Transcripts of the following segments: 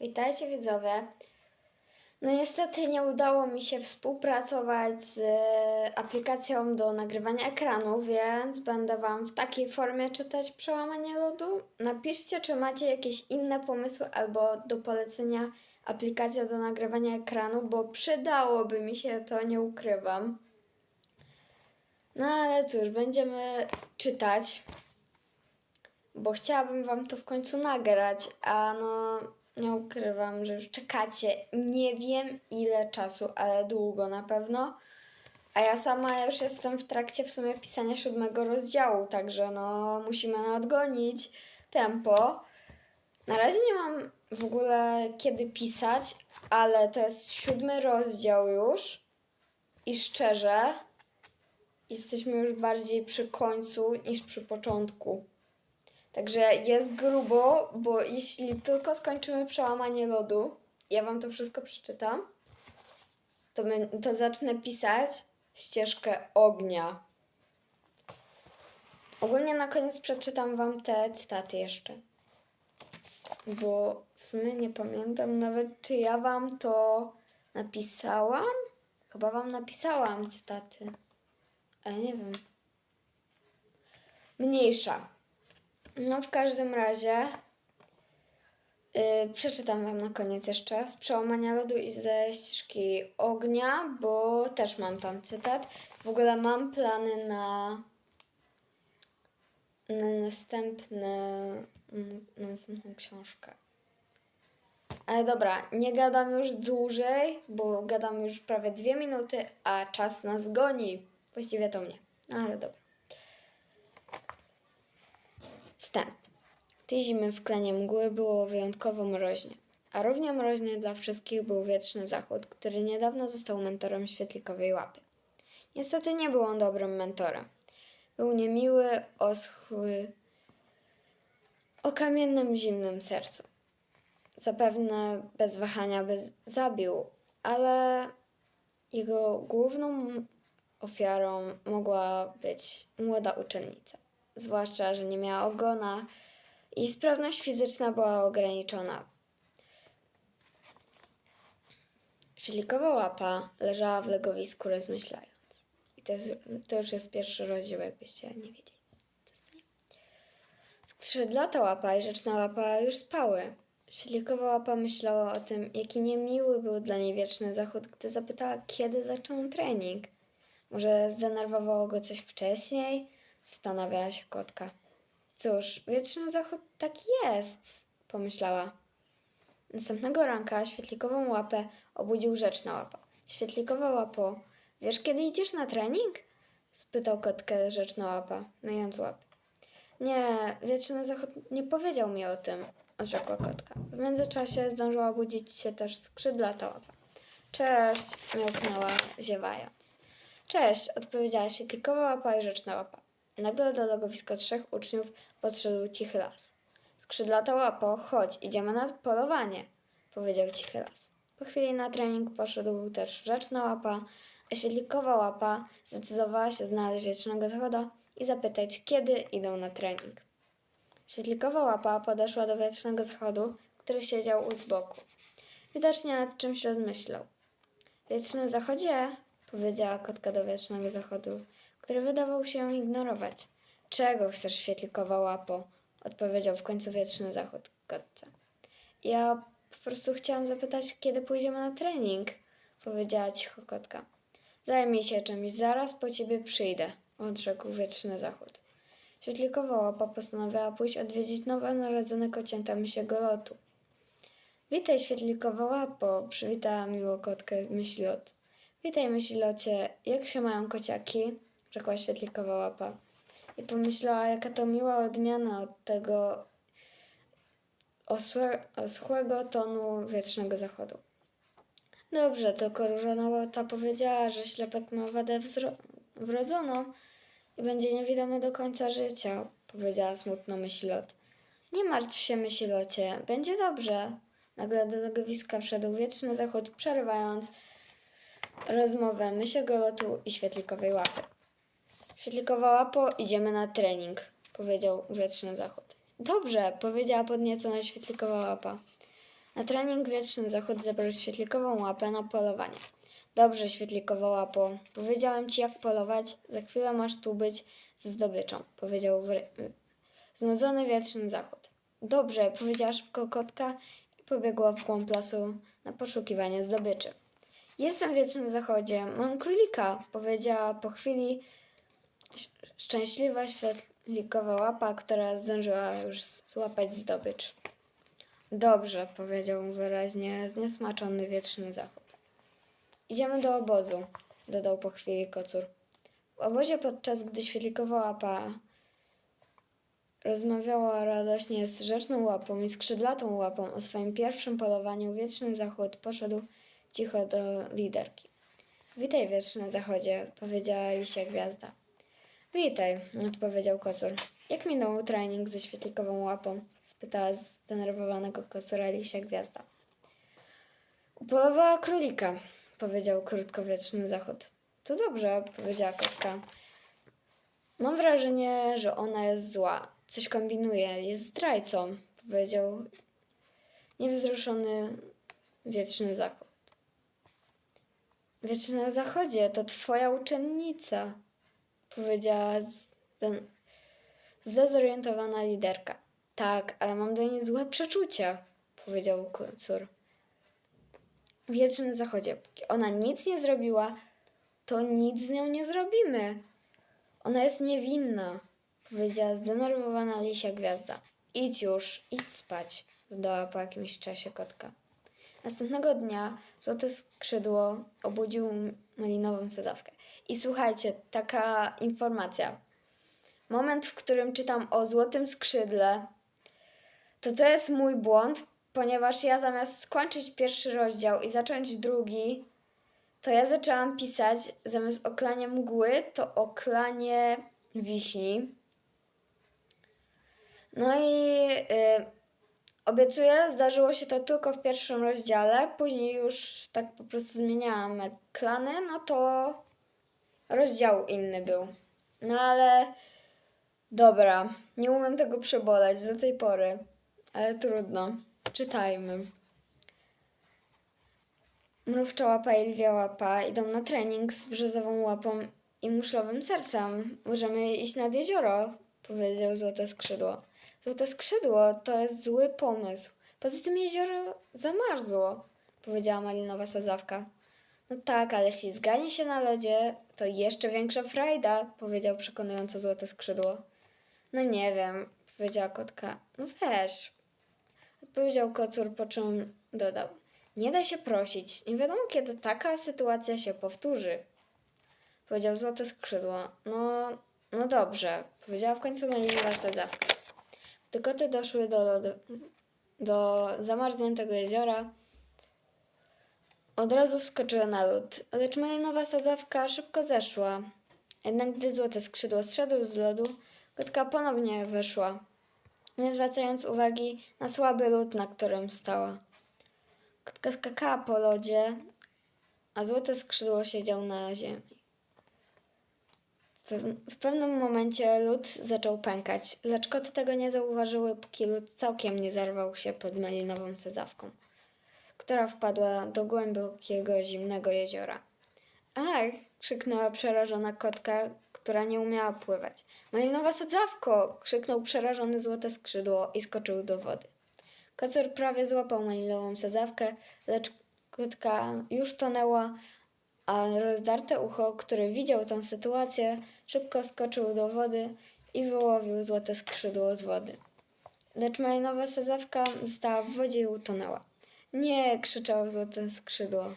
Witajcie widzowie. No niestety nie udało mi się współpracować z e, aplikacją do nagrywania ekranu, więc będę Wam w takiej formie czytać przełamanie lodu. Napiszcie, czy macie jakieś inne pomysły albo do polecenia aplikacja do nagrywania ekranu, bo przydałoby mi się to, nie ukrywam. No ale cóż, będziemy czytać bo chciałabym wam to w końcu nagrać, a no nie ukrywam, że już czekacie nie wiem ile czasu, ale długo na pewno. A ja sama już jestem w trakcie w sumie pisania siódmego rozdziału, także no musimy nadgonić tempo. Na razie nie mam w ogóle kiedy pisać, ale to jest siódmy rozdział już i szczerze jesteśmy już bardziej przy końcu niż przy początku. Także jest grubo, bo jeśli tylko skończymy przełamanie lodu, ja wam to wszystko przeczytam, to, my, to zacznę pisać ścieżkę ognia. Ogólnie na koniec przeczytam wam te cytaty jeszcze. Bo w sumie nie pamiętam nawet, czy ja wam to napisałam. Chyba wam napisałam cytaty. Ale nie wiem. Mniejsza. No w każdym razie yy, przeczytam Wam na koniec jeszcze z przełamania lodu i ze ścieżki ognia, bo też mam tam cytat. W ogóle mam plany na, na następne, na następną książkę. Ale dobra, nie gadam już dłużej, bo gadam już prawie dwie minuty, a czas nas goni. Właściwie to mnie. Ale dobra. Wstęp. Tej zimy w klenie mgły było wyjątkowo mroźnie, a równie mroźny dla wszystkich był wieczny zachód, który niedawno został mentorem świetlikowej łapy. Niestety nie był on dobrym mentorem. Był niemiły, oschły, o kamiennym, zimnym sercu. Zapewne bez wahania by zabił, ale jego główną ofiarą mogła być młoda uczennica zwłaszcza, że nie miała ogona i sprawność fizyczna była ograniczona. Filikowa łapa leżała w legowisku rozmyślając. I to, jest, to już jest pierwszy rozdział, jakbyście nie wiedzieli. Skrzydlata łapa i rzeczna łapa już spały. Filikowa łapa myślała o tym, jaki niemiły był dla niej wieczny zachód, gdy zapytała, kiedy zaczął trening. Może zdenerwowało go coś wcześniej? Zastanawiała się kotka. Cóż, wieczny zachód taki jest, pomyślała. Następnego ranka świetlikową łapę obudził rzeczna łapa. Świetlikowa łapo, wiesz kiedy idziesz na trening? spytał kotkę rzeczna łapa, myjąc łapy. Nie, wieczny zachód nie powiedział mi o tym, odrzekła kotka. W międzyczasie zdążyła obudzić się też skrzydlata łapa. Cześć, miałknęła, ziewając. Cześć, odpowiedziała świetlikowa łapa i rzeczna łapa. Nagle do logowiska trzech uczniów podszedł cichy las. Skrzydlata łapo, chodź, idziemy na polowanie, powiedział cichy las. Po chwili na trening poszedł też rzeczna łapa, a świetlikowa łapa zdecydowała się znaleźć wiecznego zachoda i zapytać, kiedy idą na trening. Świetlikowa łapa podeszła do wiecznego zachodu, który siedział u z boku. Widocznie nad czymś rozmyślał. Wieczny zachodzie, powiedziała kotka do wiecznego zachodu, który wydawał się ją ignorować. Czego chcesz, świetlikowa łapo? Odpowiedział w końcu wieczny zachód kotce. Ja po prostu chciałam zapytać, kiedy pójdziemy na trening, powiedziała cicho kotka. Zajmij się czymś, zaraz po ciebie przyjdę, odrzekł wieczny zachód. Świetlikowa łapa postanowiła pójść odwiedzić nowe narodzone kocięta misiego lotu. Witaj, świetlikowa łapo, przywitała miło kotkę myślot. Witaj, myślocie, jak się mają kociaki? Rzekła świetlikowa łapa. I pomyślała, jaka to miła odmiana od tego osłe, oschłego tonu wiecznego zachodu. Dobrze, tylko różana łata powiedziała, że ślepek ma wadę wrodzoną i będzie niewidomy do końca życia, powiedziała smutno myślot. Nie martw się, myślocie, będzie dobrze. Nagle do logowiska wszedł wieczny zachód, przerywając rozmowę mysiego lotu i świetlikowej łapy. Świetlikowa łapo, idziemy na trening, powiedział wieczny zachód. Dobrze, powiedziała podniecona świetlikowa łapa. Na trening Wieczny Zachód zabrał świetlikową łapę na polowanie. Dobrze, świetlikowa łapo. Powiedziałem ci, jak polować. Za chwilę masz tu być ze zdobyczą, powiedział wry- znudzony Wieczny Zachód. Dobrze, powiedziała szybko kotka i pobiegła w głąb lasu na poszukiwanie zdobyczy. Jestem w Zachodzie, mam królika, powiedziała po chwili szczęśliwa świetlikowa łapa, która zdążyła już złapać zdobycz. Dobrze, powiedział wyraźnie zniesmaczony Wieczny Zachód. Idziemy do obozu, dodał po chwili kocur. W obozie, podczas gdy świetlikowa łapa rozmawiała radośnie z rzeczną łapą i skrzydlatą łapą o swoim pierwszym polowaniu, Wieczny Zachód poszedł cicho do liderki. Witaj, Wieczny Zachodzie, powiedziała Lisia Gwiazda. Witaj, odpowiedział kocur. Jak minął trening ze świetlikową łapą? spytała zdenerwowanego kocura Lisia Gwiazda. Upolowała królika, powiedział krótkowieczny zachód. To dobrze, powiedziała kotka. Mam wrażenie, że ona jest zła. Coś kombinuje, jest zdrajcą, powiedział niewzruszony wieczny zachód. Wieczny zachodzie, to twoja uczennica, powiedziała zdezorientowana liderka. Tak, ale mam do niej złe przeczucia, powiedział kocur. Wieczny zachodzie, póki ona nic nie zrobiła, to nic z nią nie zrobimy. Ona jest niewinna, powiedziała zdenerwowana lisia gwiazda. Idź już, idź spać, dodała po jakimś czasie kotka. Następnego dnia Złote Skrzydło obudził malinową sadzawkę. I słuchajcie, taka informacja. Moment, w którym czytam o Złotym Skrzydle, to to jest mój błąd, ponieważ ja zamiast skończyć pierwszy rozdział i zacząć drugi, to ja zaczęłam pisać zamiast o klanie mgły, to o klanie wiśni. No i y, obiecuję, zdarzyło się to tylko w pierwszym rozdziale, później już tak po prostu zmieniałam klany, no to rozdział inny był. No ale dobra, nie umiem tego przeboleć do tej pory, ale trudno. Czytajmy. Mrówcza łapa i lwia łapa idą na trening z brzozową łapą i muszlowym sercem. Możemy iść nad jezioro, powiedział Złote Skrzydło. Złote Skrzydło to jest zły pomysł. Poza tym jezioro zamarzło, powiedziała malinowa sadzawka. No tak, ale ślizganie się na lodzie to jeszcze większa frajda, powiedział przekonująco Złote Skrzydło. No nie wiem, powiedziała kotka. No weź, odpowiedział kocur, po czym dodał. Nie da się prosić. Nie wiadomo, kiedy taka sytuacja się powtórzy. Powiedział złote skrzydło. No, no dobrze, powiedziała w końcu malinowa sadzawka. Gdy koty doszły do, lodu, do zamarzniętego jeziora, od razu wskoczyły na lód, lecz malinowa sadzawka szybko zeszła. Jednak gdy złote skrzydło zszedł z lodu, kotka ponownie weszła, nie zwracając uwagi na słaby lód, na którym stała. Kotka skakała po lodzie, a złote skrzydło siedział na ziemi. W, pew- w pewnym momencie lód zaczął pękać, lecz koty tego nie zauważyły, póki lód całkiem nie zarwał się pod malinową sadzawką, która wpadła do głębokiego, zimnego jeziora. Ach! krzyknęła przerażona kotka, która nie umiała pływać. Malinowa sadzawko! krzyknął przerażony złote skrzydło i skoczył do wody. Kocur prawie złapał malinową sadzawkę, lecz kotka już tonęła, a rozdarte ucho, który widział tę sytuację, szybko skoczył do wody i wyłowił złote skrzydło z wody. Lecz malinowa sadzawka została w wodzie i utonęła. Nie, krzyczało złote skrzydło.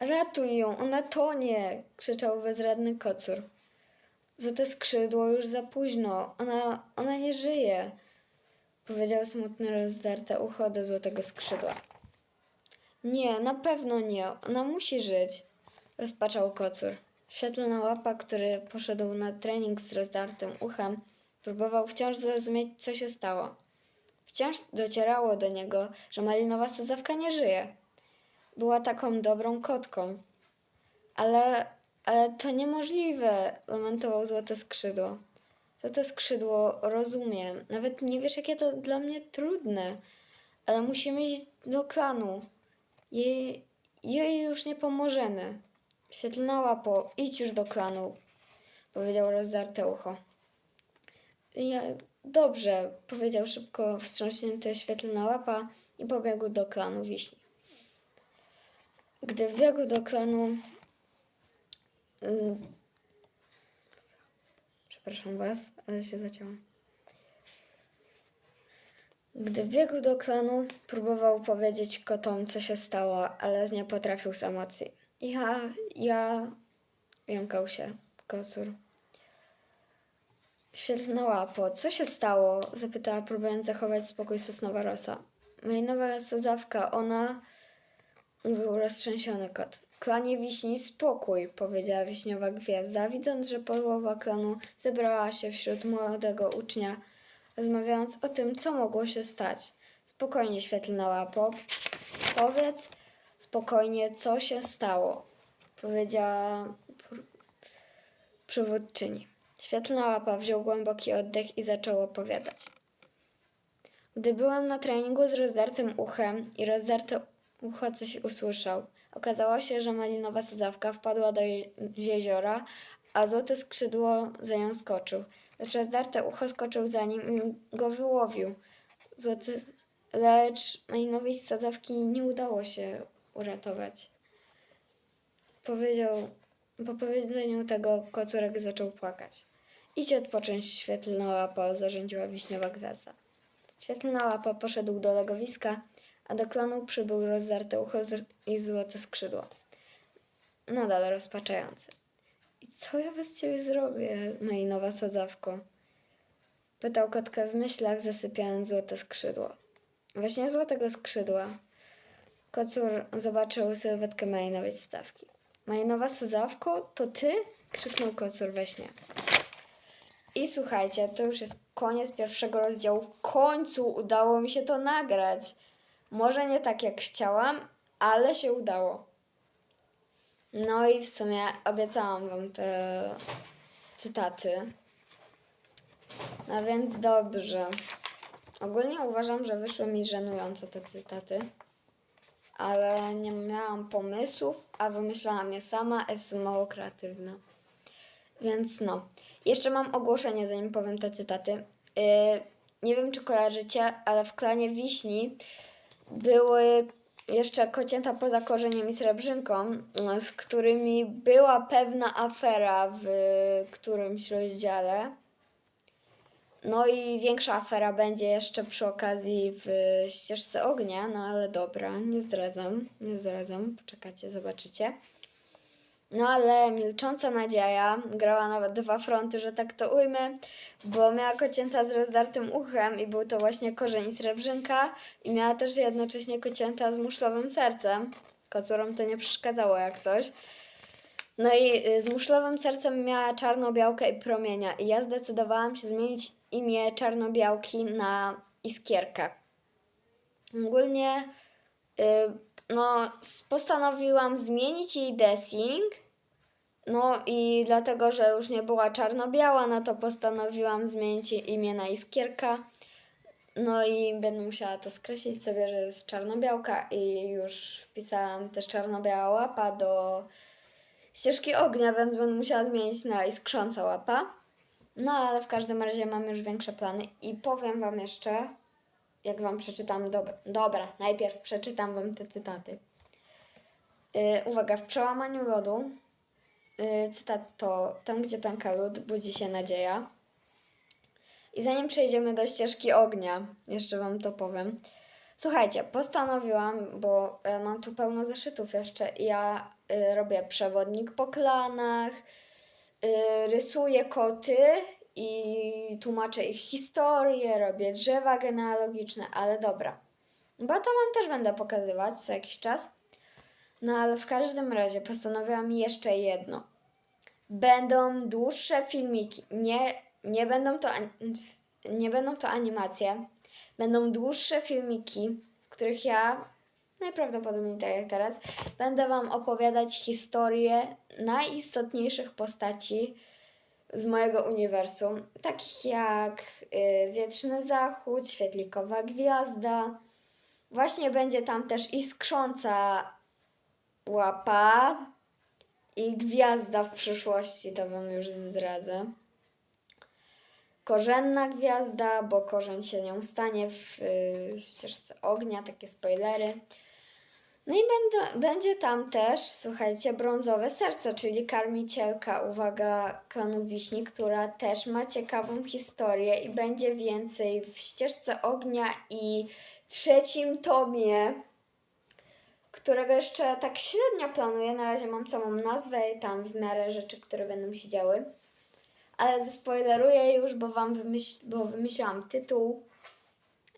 Ratuj ją, ona tonie! krzyczał bezradny kocur. Złote skrzydło już za późno, ona, ona nie żyje powiedział smutne rozdarte ucho do złotego skrzydła. Nie, na pewno nie, ona musi żyć, rozpaczał kocur. Świetlna łapa, który poszedł na trening z rozdartym uchem, próbował wciąż zrozumieć, co się stało. Wciąż docierało do niego, że malinowa sadzawka nie żyje. Była taką dobrą kotką. Ale, ale to niemożliwe, lamentował złote skrzydło. Złote skrzydło, rozumiem. Nawet nie wiesz, jakie to dla mnie trudne. ale musimy iść do klanu. Jej, jej już nie pomożemy. Świetlna łapo, idź już do klanu, powiedział rozdarte ucho. Ja, dobrze, powiedział szybko wstrząśnięty świetlna łapa i pobiegł do klanu wiśni. Gdy wbiegł do klanu. y, Przepraszam was, ale się zaciąłem. Gdy wbiegł do klanu, próbował powiedzieć kotom, co się stało, ale nie potrafił z emocji. Ja, ja, jąkał się kocur. Świetlna łapo, co się stało? zapytała, próbując zachować spokój sosnowa rosa. Majnowa sadzawka, ona... Mówił roztrzęsiony kot. Klanie wiśni, spokój, powiedziała wiśniowa gwiazda, widząc, że połowa klanu zebrała się wśród młodego ucznia, rozmawiając o tym, co mogło się stać. Spokojnie, świetlna łapo, powiedz spokojnie, co się stało, powiedziała pr- przywódczyni. Świetlna łapa wziął głęboki oddech i zaczął opowiadać. Gdy byłem na treningu z rozdartym uchem i rozdarte ucho coś usłyszał, okazało się, że malinowa sadzawka wpadła do je- jeziora, a złote skrzydło za nią skoczył. Lecz rozdarte ucho skoczył za nim i go wyłowił. Złote, lecz malinowej sadzawki nie udało się uratować. Powiedział, po powiedzeniu tego kocurek zaczął płakać. Idź odpocząć, świetlna łapa, zarządziła wiśniowa gwiazda. Świetlna łapa poszedł do legowiska, a do klanu przybył rozdarte ucho i złote skrzydło. Nadal rozpaczający. I co ja bez ciebie zrobię, malinowa sadzawko? Pytał kotkę w myślach, zasypiając złote skrzydło. Właśnie złotego skrzydła. Kocur zobaczył sylwetkę malinowej sadzawki. Malinowa sadzawko, to ty? krzyknął kocur we śnie. I słuchajcie, to już jest koniec pierwszego rozdziału. W końcu udało mi się to nagrać. Może nie tak jak chciałam, ale się udało. No i w sumie obiecałam wam te cytaty. No więc dobrze. Ogólnie uważam, że wyszły mi żenująco te cytaty. Ale nie miałam pomysłów, a wymyślałam je sama. Jestem mało kreatywna. Więc no. Jeszcze mam ogłoszenie, zanim powiem te cytaty. Yy, nie wiem, czy kojarzycie, ale w klanie Wiśni były jeszcze kocięta poza korzeniem i srebrzynką, z którymi była pewna afera w którymś rozdziale. No i większa afera będzie jeszcze przy okazji w ścieżce ognia, no ale dobra, nie zdradzam, nie zdradzam, poczekacie, zobaczycie. No ale milcząca nadzieja grała nawet dwa fronty, że tak to ujmę, bo miała kocięta z rozdartym uchem i był to właśnie korzeń srebrzynka i miała też jednocześnie kocięta z muszlowym sercem. Kocurom to nie przeszkadzało jak coś. No i y, z muszlowym sercem miała czarno-białkę i promienia i ja zdecydowałam się zmienić imię czarno-białki na iskierkę. Ogólnie y, no, postanowiłam zmienić jej dressing. No i dlatego, że już nie była czarno-biała, no to postanowiłam zmienić imię na Iskierka. No i będę musiała to skreślić sobie, że jest czarno-białka i już wpisałam też czarno-biała łapa do ścieżki ognia, więc będę musiała zmienić na iskrząca łapa. No ale w każdym razie mam już większe plany i powiem Wam jeszcze, jak Wam przeczytam, dobra, dobra najpierw przeczytam Wam te cytaty. Yy, uwaga, w przełamaniu lodu, yy, cytat to tam, gdzie pęka lód, budzi się nadzieja. I zanim przejdziemy do ścieżki ognia, jeszcze Wam to powiem. Słuchajcie, postanowiłam, bo e, mam tu pełno zeszytów jeszcze, ja y, robię przewodnik po klanach, y, rysuję koty i tłumaczę ich historię, robię drzewa genealogiczne, ale dobra. Bo to Wam też będę pokazywać co jakiś czas. No ale w każdym razie postanowiłam jeszcze jedno. Będą dłuższe filmiki. Nie, nie, będą, to, nie będą to animacje. Będą dłuższe filmiki, w których ja, najprawdopodobniej tak jak teraz, będę Wam opowiadać historię najistotniejszych postaci z mojego uniwersum, takich jak y, Wieczny Zachód, Świetlikowa Gwiazda, Właśnie będzie tam też iskrząca łapa i gwiazda w przyszłości, to wam już zdradzę. Korzenna gwiazda, bo korzeń się nią stanie w y, ścieżce ognia, takie spoilery. No i będą, będzie tam też, słuchajcie, brązowe serce, czyli karmicielka, uwaga, klanu Wiśni, która też ma ciekawą historię i będzie więcej w ścieżce ognia i trzecim tomie, którego jeszcze tak średnio planuję. Na razie mam samą nazwę i tam w miarę rzeczy, które będą się działy. Ale zaspoileruję już, bo wam wymyśl, bo wymyśliłam tytuł.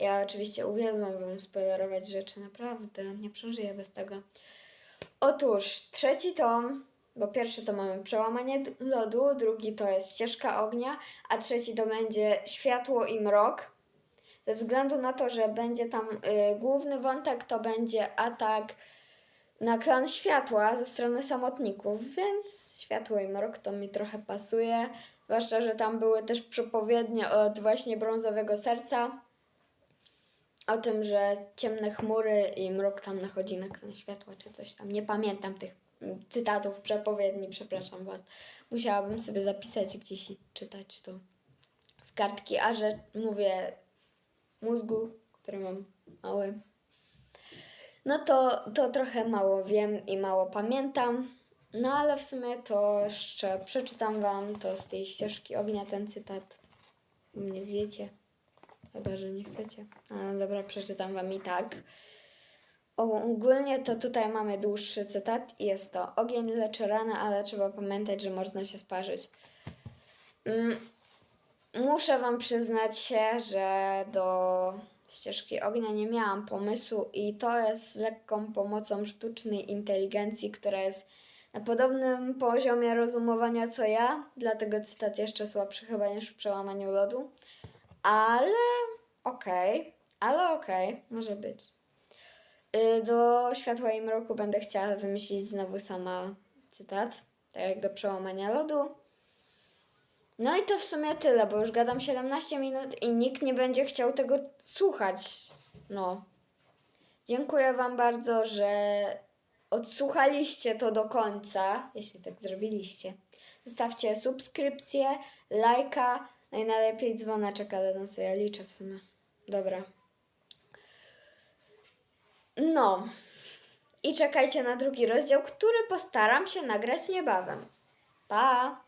Ja oczywiście uwielbiam wam spoilerować rzeczy, naprawdę. Nie przeżyję bez tego. Otóż trzeci tom, bo pierwszy to mamy przełamanie lodu, drugi to jest ścieżka ognia, a trzeci to będzie światło i mrok. Ze względu na to, że będzie tam y, główny wątek, to będzie atak na klan światła ze strony samotników, więc światło i mrok to mi trochę pasuje. Zwłaszcza, że tam były też przepowiednie od właśnie brązowego serca. O tym, że ciemne chmury i mrok tam nachodzi na klan światła, czy coś tam. Nie pamiętam tych cytatów, przepowiedni, przepraszam Was. Musiałabym sobie zapisać gdzieś i czytać to z kartki, a że mówię z mózgu, który mam mały. No to, to trochę mało wiem i mało pamiętam. No ale w sumie to jeszcze przeczytam Wam to z tej ścieżki ognia ten cytat. Mnie zjecie. Chyba, że nie chcecie. Ale dobra, przeczytam Wam i tak. Ogólnie to tutaj mamy dłuższy cytat i jest to Ogień leczy rany, ale trzeba pamiętać, że można się sparzyć. Mm, Muszę Wam przyznać się, że do ścieżki ognia nie miałam pomysłu i to jest z lekką pomocą sztucznej inteligencji, która jest na podobnym poziomie rozumowania co ja, dlatego cytat jeszcze słabszy chyba niż w przełamaniu lodu. Ale okej, ale okej, może być. Y, Do światła i mroku będę chciała wymyślić znowu sama cytat, tak jak do przełamania lodu. No i to w sumie tyle, bo już gadam 17 minut i nikt nie będzie chciał tego słuchać. No. Dziękuję Wam bardzo, że odsłuchaliście to do końca, jeśli tak zrobiliście. Zostawcie subskrypcję, lajka, no i najlepiej dzwoneczek, ale na co ja liczę w sumie. Dobra. No. I czekajcie na drugi rozdział, który postaram się nagrać niebawem. Pa!